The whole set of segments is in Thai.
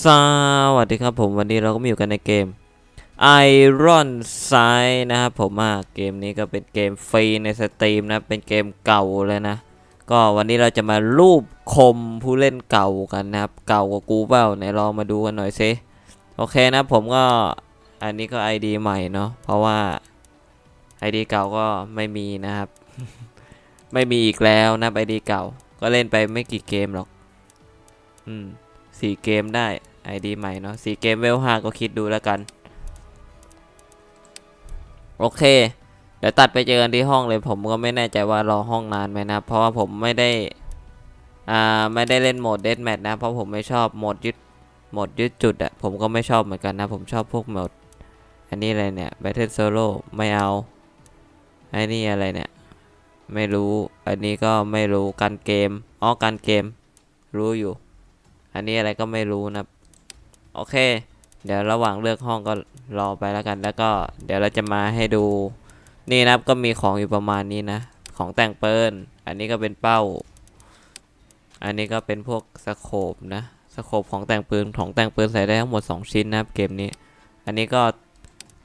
สวัสดีครับผมวันนี้เราก็มาอยู่กันในเกม Iron Sight นะครับผมอะเกมนี้ก็เป็นเกมฟรีในสตรีมนะเป็นเกมเก่าเลยนะ ก็วันนี้เราจะมารูปคมผู้เล่นเก่ากันนะครับ เก่ากว่ากูเปล่าไหนลองมาดูกันหน่อยซิโอเคนะผมก็อันนี้ก็ ID ใหม่เนาะเพราะว่า ID เก่าก็ไม่มีนะครับ ไม่มีอีกแล้วนะ ID เก่า ก็เล่นไปไม่กี่เกมหรอก อืม สี่เกมได้ ID ใหม่เนาะสี่เกมเวลห้าก็คิดดูแล้วกัน โอเค เดี๋ยวตัดไปเจอกันที่ห้องเลย ผมก็ไม่แน่ใจว่ารอห้องนานไหมนะ เพราะว่าผมไม่ได้ อ่า ไม่ได้เล่นโหมดเดดแมทนะ เพราะผมไม่ชอบโหมดยึดโหมดยึดจุดอะผมก็ไม่ชอบเหมือนกันนะ ผมชอบพวกโหมด อันนี้อะไรเนี่ย Battle Solo ไม่เอาไอ้นี่อะไรเนี่ย ไม่รู้ อันนี้ก็ไม่รู้การเกม อ๋อการเกม รู้อยู่ อันนี้อะไรก็ไม่รู้นะโอเค เดี๋ยวระหว่างเลือกห้องก็รอไปแล้วกัน แล้วก็เดี๋ยวเราจะมาให้ดู นี่นะครับก็มีของอยู่ประมาณนี้นะ ของแต่งเปิลอันนี้ก็เป็นเป้า อันนี้ก็เป็นพวกสโคปนะสโคปของแต่งปืนของแต่งปืนใส่ได้ทั้งหมด 2 ชิ้นนะครับเกมนี้ อันนี้ก็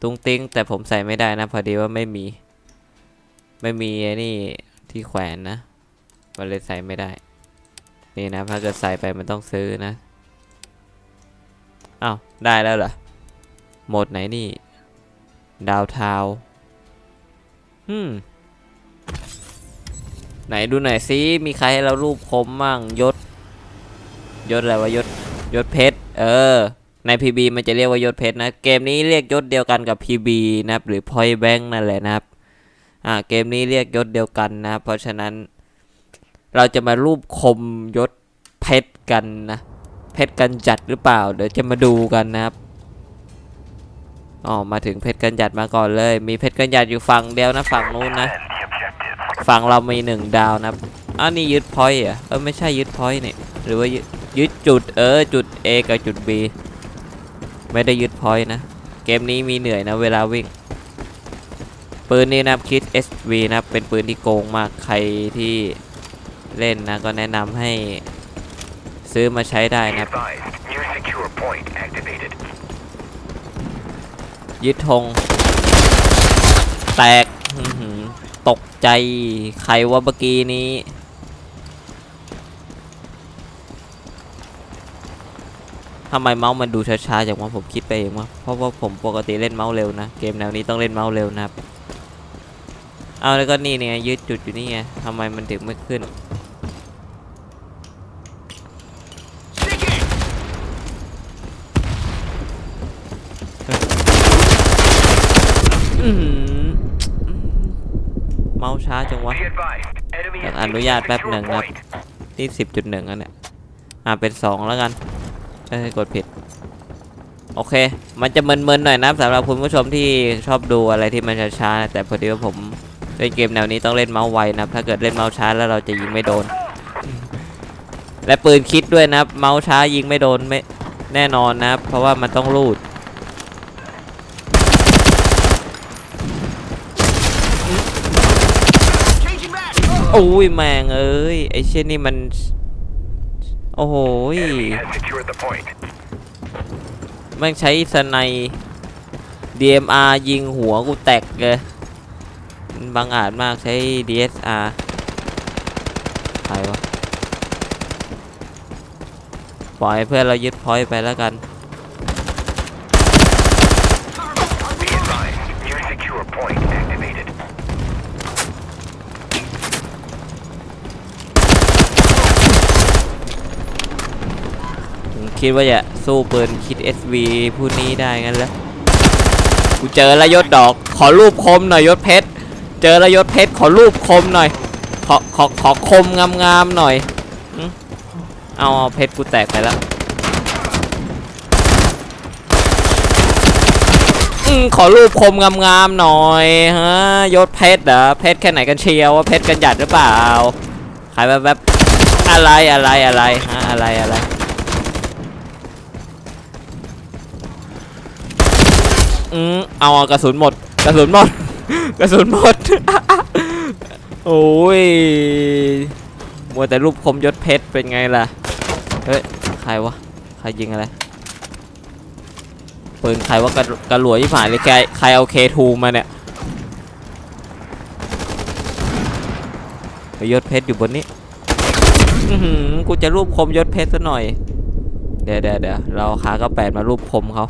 ตุ้งติ้งแต่ผมใส่ไม่ได้นะพอดีว่าไม่มี ไม่มีไอ้นี่ที่แขวนนะมันเลยใส่ไม่ได้ นี่นะถ้าเกิดใส่ไปมันต้องซื้อนะอ้าว ได้แล้วเหรอโหมดไหนนี่ ดาวทาวอืม ไหนดูหน่อยซิมีใครให้เรารูปคมมั่งยศ ยศอะไรวะยศยศเพชร เออ ใน PB มันจะเรียกว่ายศเพชรนะ เกมนี้เรียกยศเดียวกันกับ PB นะครับ หรือ Point Bank นั่นแหละนะครับ อ่า เกมนี้เรียกยศเดียวกันนะ เพราะฉะนั้น เราจะมารูปคมยศเพชรกันนะเพชรกันจัดหรือเปล่า เดี๋ยวจะมาดูกันนะครับอ๋อมาถึงเพชรกันจัดมาก่อนเลย มีเพชรกันจัดอยู่ฝั่งเดียวนะฝั่งนู้นนะฝั่งเรามีหนึ่งดาวนะครับอ้าวนี่ยึดพอยต์เอะเออไม่ใช่ยึดพอยต์นี่ยหรือว่ายึดจุดเออจุด A กับจุด B ไม่ได้ยึดพอยต์นะ เกมนี้มีเหนื่อยนะเวลาวิ่ง ปืนนี้นะคิด SV นะเป็นปืนที่โกงมากใครที่ เล่นนะก็แนะนำให้ซื้อมาใช้ได้นะยึดธงแตกตกใจใครว่าเมื่อกี้นี้ทำไมเมาส์มันดูช้าๆจากว่าผมคิดไปเองวะเพราะว่าผมปกติเล่นเมาส์เร็วนะ เกมแนวนี้ต้องเล่นเมาส์เร็วนะครับ เอาแล้วก็นี่เนี่ยยืดจุดอยู่นี่ไงทำไมมันถึงไม่ขึ้น อื้อหือเมาส์ช้า จังวะ Be advised, enemy อยาก has อนุญาต taken แป๊บ secure หนึ่งนะครับ point. ที่สิบจุดหนึ่งอันเนี่ยอ่าเป็นสองแล้วกันเอ้ยกดผิด โอเค มันจะมึนๆหน่อยนะสำหรับคุณผู้ชมที่ชอบดูอะไรที่มันช้าๆนะแต่พอดีว่าผมเล่นเกมแนวนี้ต้องเล่นเมาส์ไวนะครับถ้าเกิดเล่นเมาส์ช้าแล้วเราจะยิงไม่โดน และปืนคิดด้วยนะครับเมาส์ช้ายิงไม่โดนไม่แน่นอนนะครับเพราะว่ามันต้องรูด โอ้ยแมงเอ้ยไอเช่นนี่มัน โอ้โหย Enemy has secured the point. แม่งใช้สไน DMR ยิงหัวกูแตกเลยมันบังอาจมากใช้ DSR ใครวะ ปล่อยให้เพื่อนเรายึดพอยต์ไปแล้วกัน Be advised, new secure point activated. ผม คิดว่าจะสู้ปืนคิด SV ผู้นี้ได้งั้นแล้วกูเจอแล้ยศดอก ขอรูปคมหน่อยยศเพชร เจอแล้วยศเพชร ขอรูปคมหน่อย ขอขอขอคมงามๆหน่อย เอาเอเพชรกูแตกไปแล้วอืมขอรูปคมงามๆหน่อยฮะยศเพชรเหรอเพชรแค่ไหนกันเชียวว่าเพชรกันหยัดหรือเปล่าขายแบบแบบอะไรอะไรอะไรฮะอะไรอะไร อืมเอากระสุนหมด กระสุนหมด กระสุนหมด โอ้ย มัวแต่รูปคมยศเพชรเป็นไงล่ะ เฮ้ย ใครวะ ใครยิงอะไร ปืนใครว่ากระกระหลวยที่ผ่านเลยใครใครเอาเคทูมาเนี่ยยศเพชรอยู่บนนี้กูจะรูปคมยศเพชรซะหน่อย เดี๋ยวเดี๋ยวเดี๋ยวเราขาก็แปดมารูปคมเขา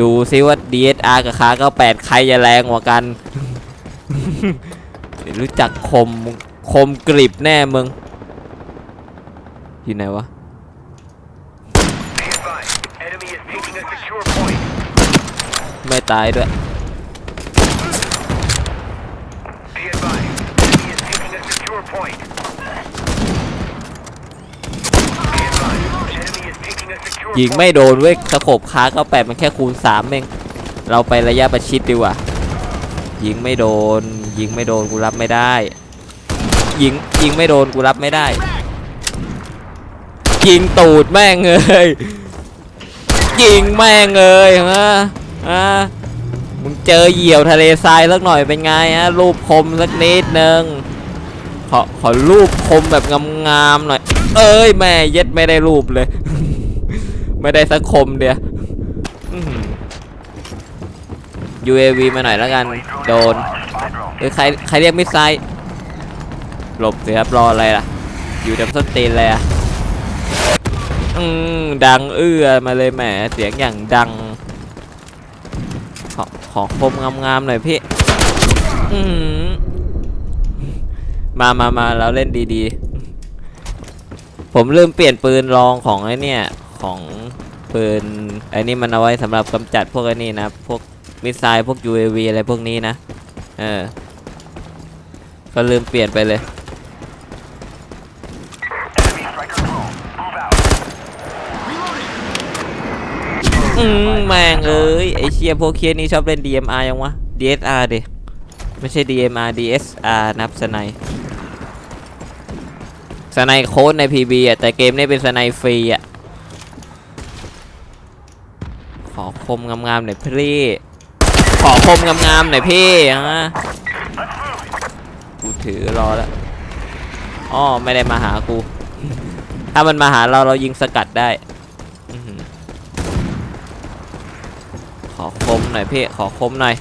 ดูซิว่า DSR กับคาก็แปดใครจะแรงกว่ากัน รู้จักคมคมกริบแน่มึง อยู่ไหนวะ ไม่ตายด้วย Be advised, enemy is taking a secure ยิงไม่โดนเว้ยสะโขบค้าก็แปดมันแค่คูณสามเองเราไประยะประชิดดีกว่า ยิงไม่โดน ยิงไม่โดนกูรับไม่ได้ ยิงยิงไม่โดนกูรับไม่ได้ ยิงตูดแม่งเลยยิงแม่งเลยฮะฮะมึงเจอเหยี่ยวทะเลทรายสักหน่อยเป็นไงฮะรูปคมสักนิดนึงขอขอรูปคมแบบงามๆหน่อย เอ้ยแม่เย็ดไม่ได้รูปเลย ไม่ได้สักคมเดียว UAV มาหน่อยแล้วกัน โดน Spy drone. เอ้ยใครใครเรียกมิสไซล์หลบสิครับรออะไรล่ะ อยู่ดับส้นตีนเลยอะอืมดังเอื้อมาเลยแหมเสียงอย่างดัง ขอขอคมงามๆหน่อยพี่ อืมมามามาแล้วเล่นดีๆ ผมลืมเปลี่ยนปืนรองของไอ้เนี่ย ของปืนไอ้นี่มันเอาไว้สำหรับกำจัดพวกอ้นี่นะพวกมิสไซล์พวก UAV อะไรพวกนี้นะ เออ ก็ลืมเปลี่ยนไปเลย อืมแม่งเอ้ยไอเชียพวกเคียนี่ชอบเล่น DMR ยังวะ DSR ดิไม่ใช่ DMR DSR นับสไนสไนโค้ดใน PB อะแต่เกมนี้เป็นสไนฟรีอะ ขอคมงามๆหน่อยพี่ ขอคมงามๆหน่อยพี่ฮะกูถือรอแล้วอ๋อไม่ได้มาหากู ถ้ามันมาหาเราเรายิงสกัดได้ขอคมหน่อยพี่ ขอคมหน่อย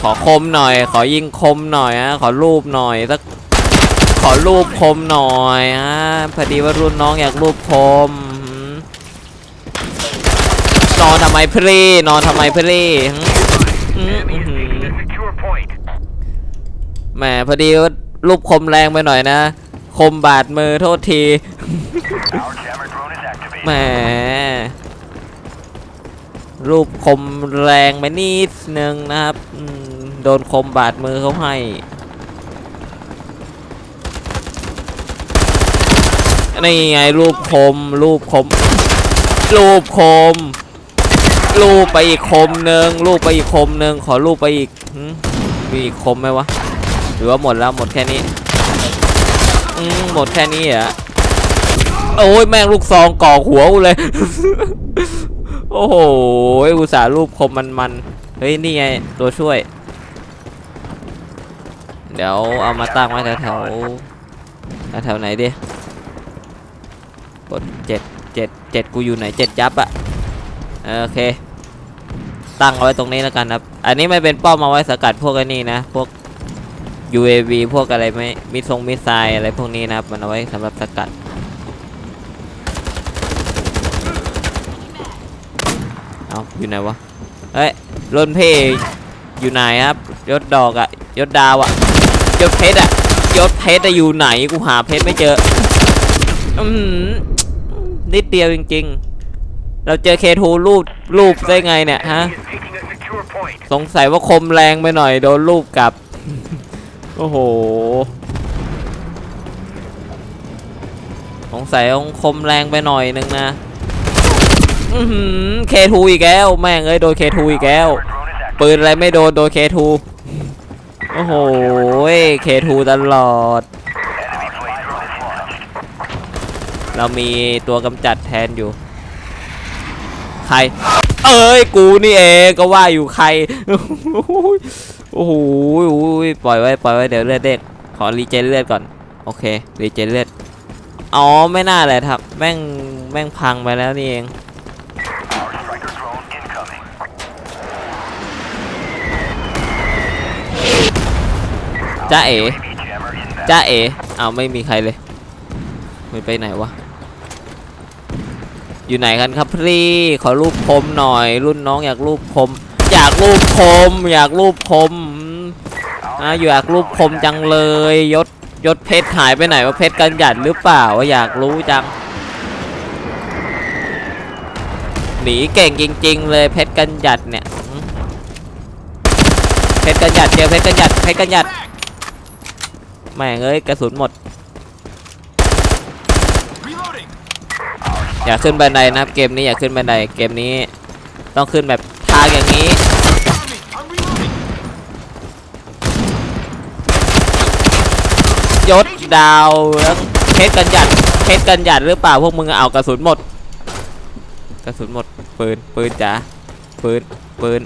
ขอคมหน่อย ขอยิงคมหน่อยฮะ ขอรูปหน่อยสัก ขอรูปคมหน่อยฮะ พอดีว่ารุ่นน้องอยากรูปคม นอนทำไมพี่นอนทำไมพี่หืมหืม Enemy is หื taking ม a secure point. แหมพอดีว่ารูปคมแรงไปหน่อยนะ คมบาดมือโทษที Our jammer drone is activated. แหมรูปคมแรงไปนิดนึงนะครับอืมโดนคมบาดมือเขาให้นี่ไงรูปคมรูปคมรูปคม รูปไปอีกคมหนึ่งรูปไปอีกคมหนึ่งขอรูปไปอีกมีอีกคมไหมวะหรือว่าหมดแล้วหมดแค่นี้อืมหมดแค่นี้เหรอโอ้ยแม่งลูกซองก่อหัวกูเลย โอ้โหอุตส่าห์รูปคมมันมันเฮ้ยนี่ไงตัวช่วย เดี๋ยวเอามาตั้งไว้แถวแถวแถวไหนดิกดเจ็ดเจ็ดเจ็ดกูอยู่ไหนเจ็ดยับอะโอเค ตั้งเอาไว้ตรงนี้แล้วกันครับ อันนี้ไม่เป็นป้อมเอาไว้สกัดพวกไอ้นี่นะ พวก UAV พวกอะไรไม่มิทรงมิสไซอะไรพวกนี้นะครับ มันเอาไว้สำหรับสกัด เอาอยู่ไหนวะ เฮ้ยรนเพอยู่ไหนครับ ยศดอกอะยศดาวอะยศเพชรอะยศเพชรอะอยู่ไหน กูหาเพชรไม่เจอ อือหือนิดเดียวจริง ๆ เราเจอเคทูรูปรูปได้ไงเนี่ยฮะ สงสัยว่าคมแรงไปหน่อยโดนลูกกลับ โอ้โห สงสัยคงคมแรงไปหน่อยนึงนะเคทูอีกแล้ว แม่งเอ้ยโดนเคทูอีกแล้ว ปืนอะไรไม่โดนโดนเคทูโอ้โหเคทูตลอด เรามีตัวกำจัดแทนอยู่ ใคร เอ้ยกูนี่เองก็ว่าอยู่ใคร โอ้โหปล่อยไว้ปล่อยไว้เดี๋ยวเลือดเด็ดขอรีเจนเลือดก่อน โอเครีเจนเลือดอ๋อไม่น่าเลยครับ แม่งแม่งพังไปแล้วนี่เองจ้าเอ๋จ้าเอ๋เอาไม่มีใครเลย ไม่ไปไหนวะ อยู่ไหนกันครับพี่ขอรูปคมหน่อย รุ่นน้องอยากรูปคม อยากรูปคม อยากรูปคมอะอยากรูปคมจังเลยยศยศเพชรหายไปไหนว่าเพชรกันหยัดหรือเปล่าว่าอยากรู้จัง หนีเก่งจริง ๆ เลยเพชรกันหยัดเนี่ยเพชรกันหยัดเจอเพชรกันหยัดเพชรกันหยัดแม่งเอ้ยกระสุนหมด อย่าขึ้นบันไดนะครับเกมนี้อย่าขึ้นบันไดเกมนี้ต้องขึ้นแบบทางอย่างนี้ยศดาวแล้วเพชรกันหยัดเพชรกันหยัดหรือเปล่าพวกมึงเอากระสุนหมด กระสุนหมดปืนปืนจ๋าปืนปืน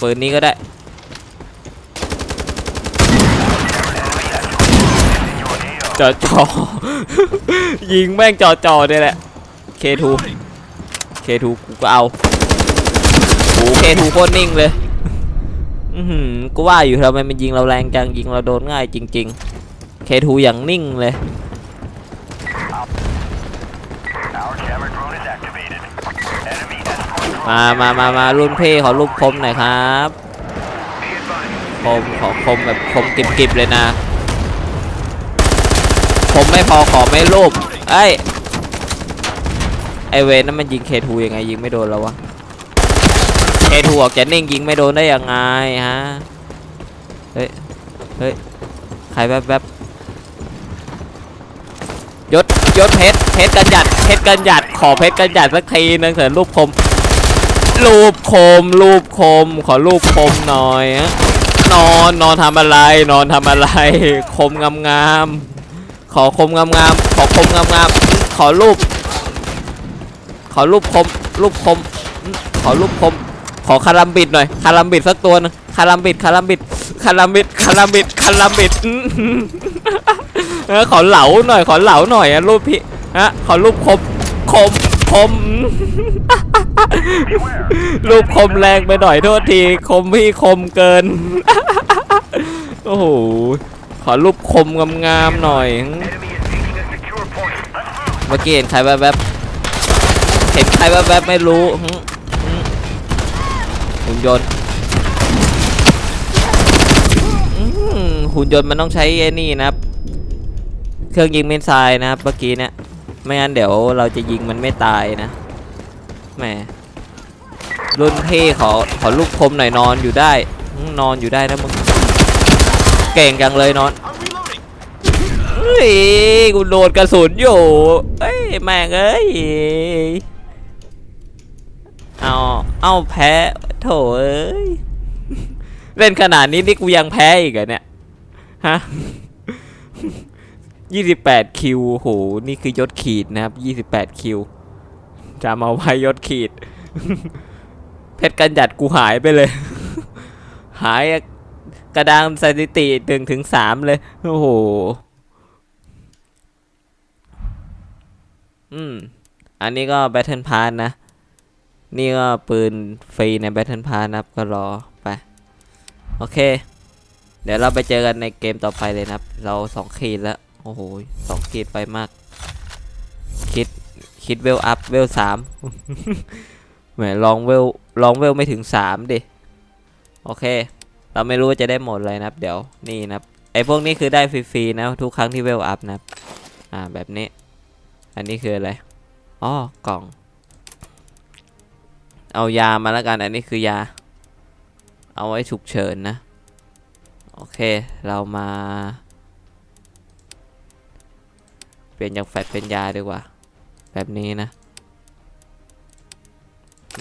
ปืนนี้ก็ได้จอจอยิงแม่งจอจอเนี่ยแหละ K2 K2 กูก็เอาโอ้ K2 โคตรนิ่งเลย อือหือกูว่าอยู่ทำไมมันยิงเราแรงจังยิงเราโดนง่ายจริง ๆ K2 อย่างนิ่งเลย มามามามารุ่นพี่ขอรูปคมหน่อยครับคมขอคมแบบคมกริบๆเลยนะคมไม่พอขอไม่รูปเอ้ย ไอเวนนั่นมันยิง K2 ยังไงยิงไม่โดนแล้ววะ K2 ออกจะนิ่งยิงไม่โดนได้ยังไงฮะ เฮ้ย เฮ้ย ใครแวบแวบยศยศเพชรเพชรกันหยัดเพชรกันหยัดขอเพชรกันหยัดสักทีนึงเถอะรูปคม รูปคม รูปคม ขอรูปคมหน่อยฮะนอนนอนทำอะไร นอนทำอะไร คมงามงามขอคมงามงามขอคมงามงามขอรูป ขอรูปคมรูปคม ขอรูปคม ขอคารัมบิดหน่อย คารัมบิดสักตัวหนึงคารัมบิด คารัมบิด คารัมบิด คารัมบิด คารัมบิดอื้อหือเออขอเหลาหน่อย ขอเหลาหน่อยอะรูปพี่ฮะขอรูปคม คม คม รูปคมแรงไปหน่อยโทษที คมพี่คมเกิน โอ้โห ขอรูปคมงามๆหน่อย Enemy is taking a secure point. Let's move. เมื่อกี้เห็นใครแวบๆ เห็นใครแวบๆไม่รู้หุ่นยนต์หุ่นยนต์มันต้องใช้ไอ้นี่นะครับ เครื่องยิงเมนไซน์นะครับเมื่อกี้เนี่ย ไม่งั้นเดี๋ยวเราจะยิงมันไม่ตายนะ แหม รุ่นพี่ขอขอลูกคมหน่อยนอนอยู่ได้ นอนอยู่ได้นะมึง เก่งจังเลยนอนเฮ้ยกูโดนกระสุนอยู่เอ้ย แม่งเอ้ย เอาเอาแพ้โถเอ้ยเล่นขนาดนี้นี่กูยังแพ้อีกเหรอเนี่ยฮะยี่สิบแปดคิวโหนี่คือยศขีดนะครับยี่สิบแปดคิวจะมาไว้ยศขีด เพชรกันหยัดกูหายไปเลย หายกระดานสถิติหนึ่งถึงสามเลย โอ้โห อืม อันนี้ก็ Battle Pass นะ นี่ก็ปืนฟรีใน Battle Pass นะครับก็รอไป โอเค เดี๋ยวเราไปเจอกันในเกมต่อไปเลยนะครับ เราสองขีดแล้ว โอ้โหสองขีดไปมาก คิด คิดเวลอัพเวลสามแหมลองเวลลองเวลไม่ถึงสามดิ โอเค เราไม่รู้ว่าจะได้หมดเลยนะครับ เดี๋ยวนี่นะครับไอพวกนี้คือได้ฟรีๆนะทุกครั้งที่เวลอัพนะครับ อ่าแบบนี้ อันนี้คืออะไร อ๋อกล่อง เอายามาแล้วกันอันนี้คือยา เอาไว้ฉุกเฉินนะ โอเคเรามา เปลี่ยนจากแฟตเป็นยาดีกว่า แบบนี้นะ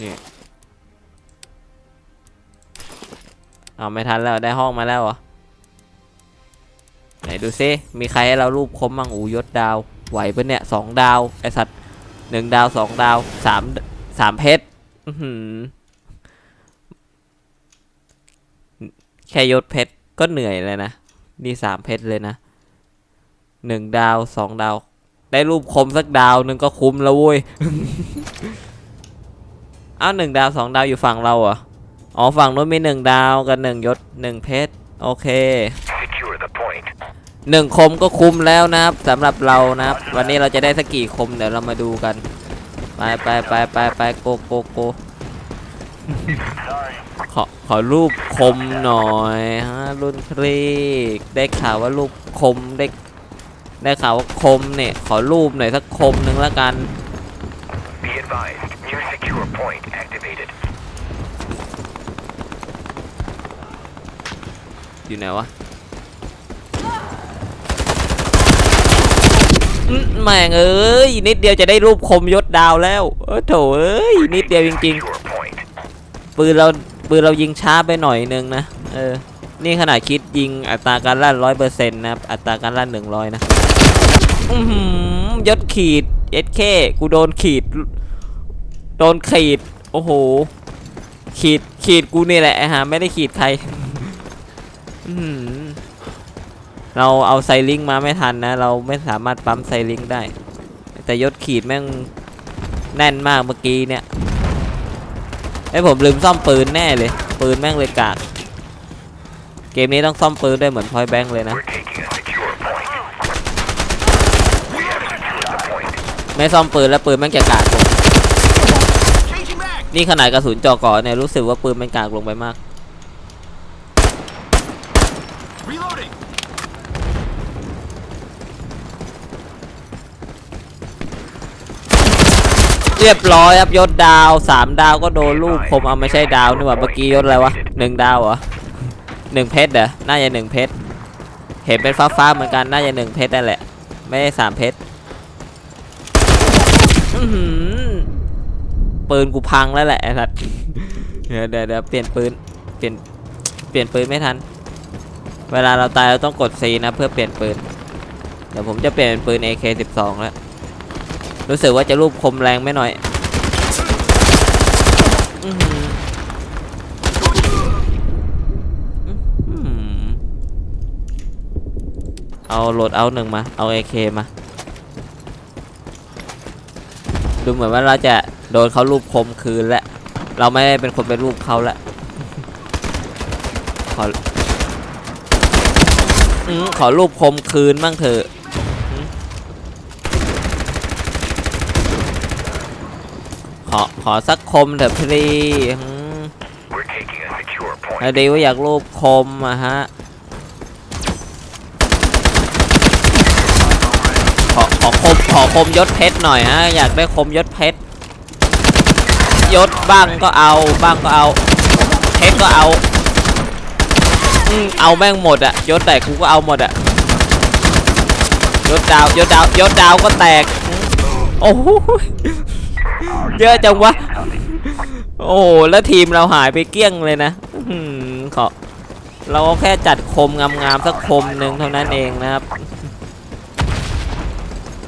นี่เอาไม่ทันแล้วได้ห้องมาแล้วเหรอ ไหนดูซิ มีใครให้เรารูปคมบ้างอูยศดาว ไหวปะเนี่ยสองดาว ไอสัตว์หนึ่งดาวสองดาวสามสามเพชร อือหือ แค่ยศเพชรก็เหนื่อยเลยนะนี่สามเพชรเลยนะหนึ่งดาวสองดาว ได้รูปคมสักดาวหนึ่งก็คุ้มแล้วเว้ยเอ้าหนึ่งดาวสองดาวอยู่ฝั่งเราเหรออ๋อฝั่งนู้นมีหนึ่งดาวกับหนึ่งยศหนึ่งเพชรโอเคหนึ่งคมก็คุ้มแล้วนะครับสำหรับเรานะครับ วันนี้เราจะได้สักกี่คมเดี๋ยวเรามาดูกัน ไปไปไปไปไปโกโกโกขอขอรูปคมหน่อยฮะรุ่นครีกได้ข่าวว่ารูปคมได้ได้ข่าวว่าคมเนี่ยขอรูปหน่อยสักคมหนึ่งละกัน Be advised, new secure point activated. อยู่ไหนวะอื้อ แม่งเอ้ยนิดเดียวจะได้รูปคมยศดาวแล้วเออโถเอ้ยนิดเดียวจริงๆปืนเราปืนเรายิงช้าไปหน่อยนึงนะเออนี่ขนาดคิดยิงอัตราการลั่นร้อยเปอร์เซ็นต์นะอัตราการลั่นหนึ่งร้อยนะยศขีดเอสเคกูโดนขีด โดนขีด โอ้โห ขีดขีดกูนี่แหละฮะไม่ได้ขีดใคร อื้อหือ เราเอาไซลิงมาไม่ทันนะ เราไม่สามารถปั๊มไซลิงได้ แต่ยศขีดแม่งแน่นมากเมื่อกี้เนี่ยไอผมลืมซ่อมปืนแน่เลย ปืนแม่งเลยกากเกมนี้ต้องซ่อมปืนด้วยเหมือนพอยแบงค์เลยนะ ไม่ซ่อมปืนแล้วปืนแม่งจะกากลงนี่ขนาดกระสุนจอก่อเนี่ยรู้สึกว่าปืนมันกากลงไปมาก เรียบร้อยครับยศดาวสามดาวก็โดนลูกผมเอาไม่ใช่ดาวนี่หว่าเมื่อกี้ยศอะไรวะหนึ่งดาวเหรอหนึ่งเพชรเหรอน่าจะหนึ่งเพชรเห็นเป็นฟ้าฟ้าๆเหมือนกันน่าจะหนึ่งเพชรนั่นแหละ ไม่ได้สามเพชรปืนกูพังแล้วแหละไอ้สัสเดี๋ยวเดี๋ยวเดี๋ยวเปลี่ยนปืนเปลี่ยนเปลี่ยนปืนไม่ทัน เวลาเราตายเราต้องกด C นะเพื่อเปลี่ยนปืน เดี๋ยวผมจะเปลี่ยนเป็นปืน AK12 แล้ว รู้สึกว่าจะรูปคมแรงไม่หน่อยเอาโหลดเอาหนึ่งมา เอา AK มา ดูเหมือนว่าเราจะโดนเขารูปคมคืนแล้วเราไม่ได้เป็นคนไปรูปเขาแล้วขอขอรูปคมคืนบ้างเถอะ ขอขอสักคมเถอะพี่ไอืม We're taking a secure point. แล้ดีว่าอยากรูปคมอะฮะ ขอขอคมขอคมยศเพชรหน่อยฮะ อยากได้คมยศเพชรยศบ้างก็เอาบ้างก็เอา เพชรก็เอาอืมเอาแม่งหมดอะยศแต่กูก็เอาหมดอะยศดาวยศดาวยศดาวก็แตก โอ้โห เยอะจังวะ โอ้โหแล้วทีมเราหายไปเกลี้ยงเลยนะอื้อหือขอเราก็แค่จัดคมงามๆสักคมหนึ่งเท่านั้นเองนะครับ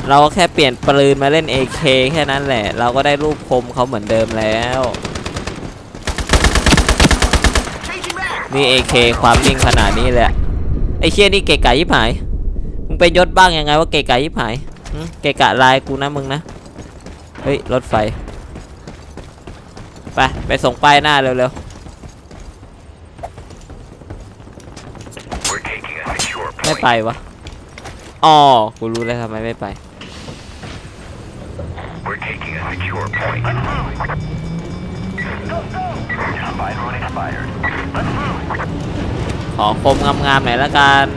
เราก็แค่เปลี่ยนปืนมาเล่น AK แค่นั้นแหละ เราก็ได้รูปคมเขาเหมือนเดิมแล้วนี่ AK ความนิ่งขนาดนี้เละไอ้เชี่ยนี่เกะกะยิบหายมึงเป็นยศบ้างยังไงว่าเกะกะยิบหายเกะกะลายกูนะมึงนะ เฮ้ย รถไฟ ไป ไปส่งป้ายหน้าเร็ว We're taking a secure ๆไม่ point. ไปวะ อ๋อ กูรู้แล้วทำไมไม่ไป We're taking a secure point. Spine expired. ขอคมงามๆหน่อยละกัน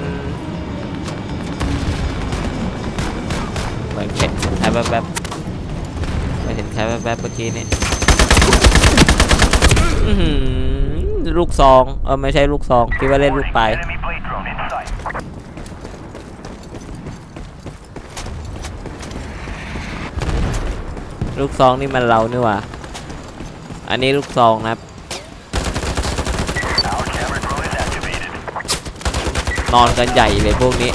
เหมือนเข็นใครแป๊บๆไม่เห็นใครแป๊บๆเมื่อกี้นี่ อื้อหือลูกซองเออไม่ใช่ลูกซองคิดว่าเล่นลูกปลาย Enemy blade drone in sight. ลูกซองนี่มันเรานี่หว่าอันนี้ลูกซองนะครับ Our camera drone is activated. นอนกันใหญ่เลยพวกนี้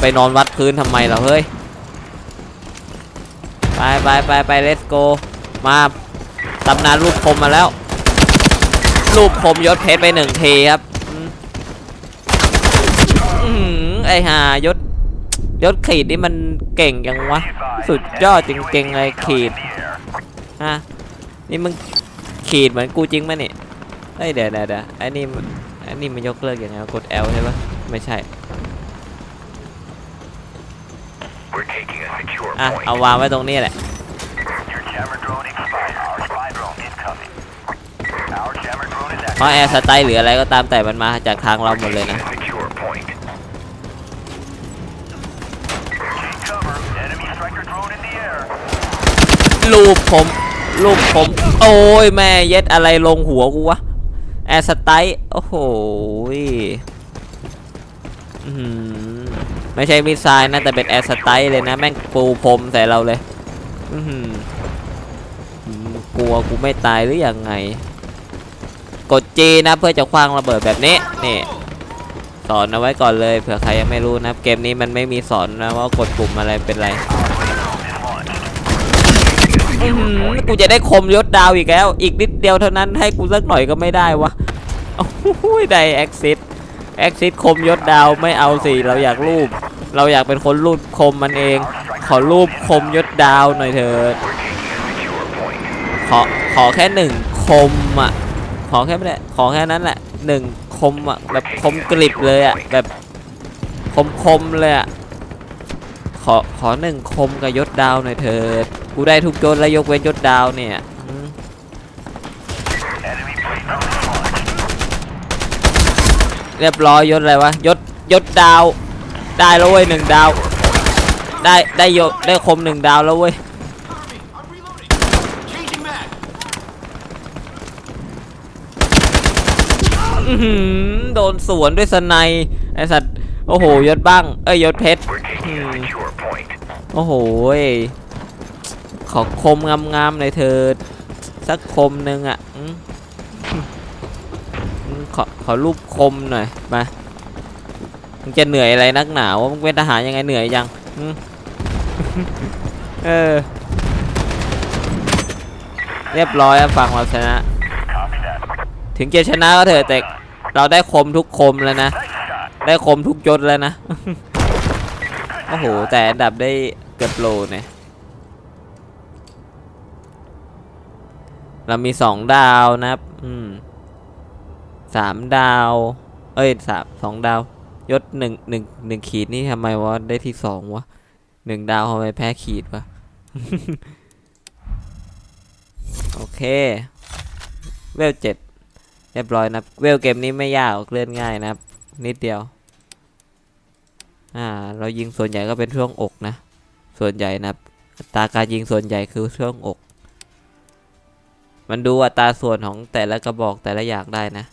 ไปนอนวัดพื้นทำไมเรอเฮ้ย ไปไปไปไป let's go มา ตำนานลูกคมมาแล้ว ลูกคมยศเพชรไปหนึ่งทีครับอไอหายศยศขีดนี่มันเก่งยังวะ สุดยอดจริงๆเลยขีดฮะนี่มึงขีดเหมือนกูจริงไหมเนี่ยเฮ้ยเดี๋ยวเดี๋ไอ้นี่ไอ้นี่มันยกเลิกยังไงกด L ใช่ปะไม่ใช่อะเอาวางไว้ตรงนี้แหละ เพราะแอร์สไตล์หรืออะไรก็ตามแต่มันมาจากทางเราหมดเลยนะ secure point. Take cover. Enemy striker drone in the air. รูปผมรูปผม โอ้ยแม่เย็ดอะไรลงหัวกูวะ แอร์สไตล์โอ้โหไม่ใช่มิสไซล์นะแต่เป็นแอร์สไตล์เลยนะ แม่งปูพรมใส่เราเลย อืกลัวกูไม่ตายหรือยังไง กด G นะเพื่อจะคว้างระเบิดแบบนี้นี่สอนเอาไว้ก่อนเลยเผื่อใครยังไม่รู้นะเกมนี้มันไม่มีสอนนะว่ากดปุ่มอะไรเป็นไรอื้อหือกูจะได้คมยศดาวอีกแล้ว อีกนิดเดียวเท่านั้นให้กูสักหน่อยก็ไม่ได้วะโอ้ยได้แอคซิสแอคซิสคมยศดาวไม่เอาสิเราอยากรูป เราอยากเป็นคนรูปคมมันเอง ขอรูปคมยศดาวหน่อยเถิดขอขอแค่หนึ่งคมอะ ขอแค่ไม่ได้ขอแค่นั้นแหละหนึ่งคมอะแบบคมกริบเลยอะแบบคมคมเลยอะขอขอหนึ่งคมกับยศดาวหน่อยเถิดกูได้ทุกยศแล้วยกเว้นยศดาวเนี่ยเรียบร้อยยศอะไรวะยศยศดาว ได้แล้วเว้ยหนึ่งดาว ได้ได้ยศได้คมหนึ่งดาวแล้วเว้ย Cover me. I'm reloading. Changing mag. อื้อหือ โดนสวนด้วยสไนไอสัตว์โอ้โหยศบ้าง เอ้ยยศเพชรโอ้โหขอคมงามๆหน่อยเถิดสักคมหนึ่งอะขอขอรูปคมหน่อยมามึงจะเหนื่อยอะไรนักหนาวมึงเป็นทหารยังไงเหนื่อยยังเออ เรียบร้อยฝั่งเราชนะ ถึงจะชนะก็เถอะแต่ เราได้คมทุกคมแล้วนะ ได้คมทุกยศแล้วนะ โอ้โห แต่อันดับได้เกือบโลเนี่ย เรามีสองดาวนะครับ อืมสามดาว เอ้ยสามสองดาวยศหนึ่งหนึ่งหนึ่งขีดนี่ทำไมวะได้ที่สองวะหนึ่งดาวทำไมแพ้ขีดวะโอเค เวลเจ็ด รียบร้อยนะเวลเกมนี้ไม่ยากเลื่อนง่ายนะครับ นิดเดียว อ่า เรายิงส่วนใหญ่ก็เป็นช่วงอกนะ ส่วนใหญ่นะครับอัตราการยิงส่วนใหญ่คือช่วงอก มันดูอัตราส่วนของแต่ละกระบอกแต่ละอย่างได้นะ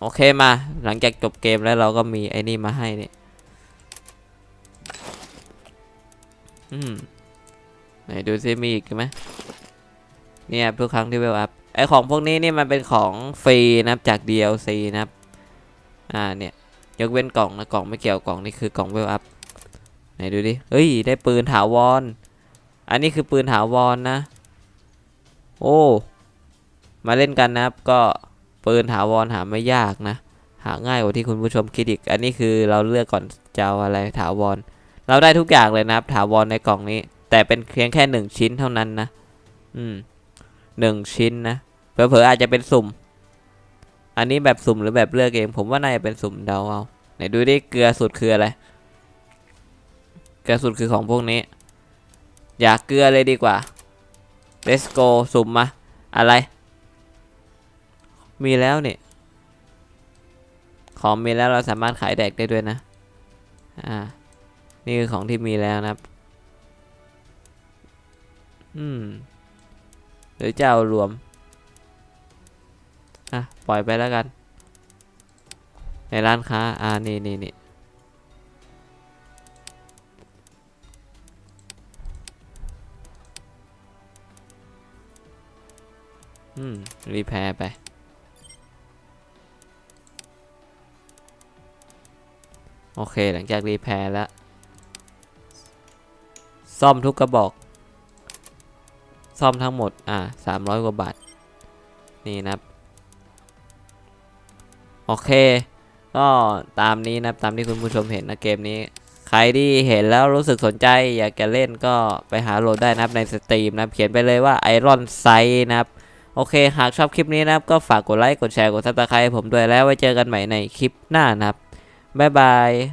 โอเคมา หลังจากจบเกมแล้วเราก็มีไอ้นี่มาให้นี่อืมไหนดูซิมีอีกไหมเนี่ยทุกครั้งที่เวลอัพ ไอของพวกนี้นี่มันเป็นของฟรีนะครับจาก DLC นะครับ อ่าเนี่ยยกเว้นกล่องนะกล่องไม่เกี่ยวกล่องนี่คือกล่องเวลอัพไหนดูดิเฮ้ยได้ปืนถาวร อันนี้คือปืนถาวรนะ โอ้ มาเล่นกันนะครับ ก็ปืนถาวรหาไม่ยากนะ หาง่ายกว่าที่คุณผู้ชมคิดอีก อันนี้คือเราเลือกก่อนจะเอาอะไรถาวร เราได้ทุกอย่างเลยนะครับ ถาวรในกล่องนี้ แต่เป็นเพียงแค่หนึ่งชิ้นเท่านั้นนะ อืมหนึ่งชิ้นนะ เผลอๆอาจจะเป็นสุ่ม อันนี้แบบสุ่มหรือแบบเลือกเองผมว่าน่าจะเป็นสุ่มเดาเอาไหนดูดิเกลือสุดคืออะไรเกลือสุดคือของพวกนี้ อยากเกลือเลยดีกว่า let's go สุ่มมา อะไร มีแล้วเนี่ยของมีแล้วเราสามารถขายแดกได้ด้วยนะ อ่า นี่คือของที่มีแล้วนะครับ อืมหรือจะเอารวม อะปล่อยไปแล้วกัน ในร้านค้า อ่า นี่นี่นี่อืม รีแพร์ไป โอเค หลังจากรีแพร์แล้ว ซ่อมทุกกระบอก ซ่อมทั้งหมด อ่าสามร้อยกว่าบาท นี่นะครับ โอเค ก็ตามนี้นะตามที่คุณผู้ชมเห็นนะเกมนี้ ใครที่เห็นแล้วรู้สึกสนใจ อยากจะเล่นก็ไปหาโหลดได้นะครับในสตรีมนะเขียนไปเลยว่า Iron Sight นะครับ โอเค หากชอบคลิปนี้นะครับ ก็ฝากกดไลค์ กดแชร์ กดซับสไครต์ผมด้วยแล้วไว้เจอกันใหม่ในคลิปหน้านะครับ บ๊ายบาย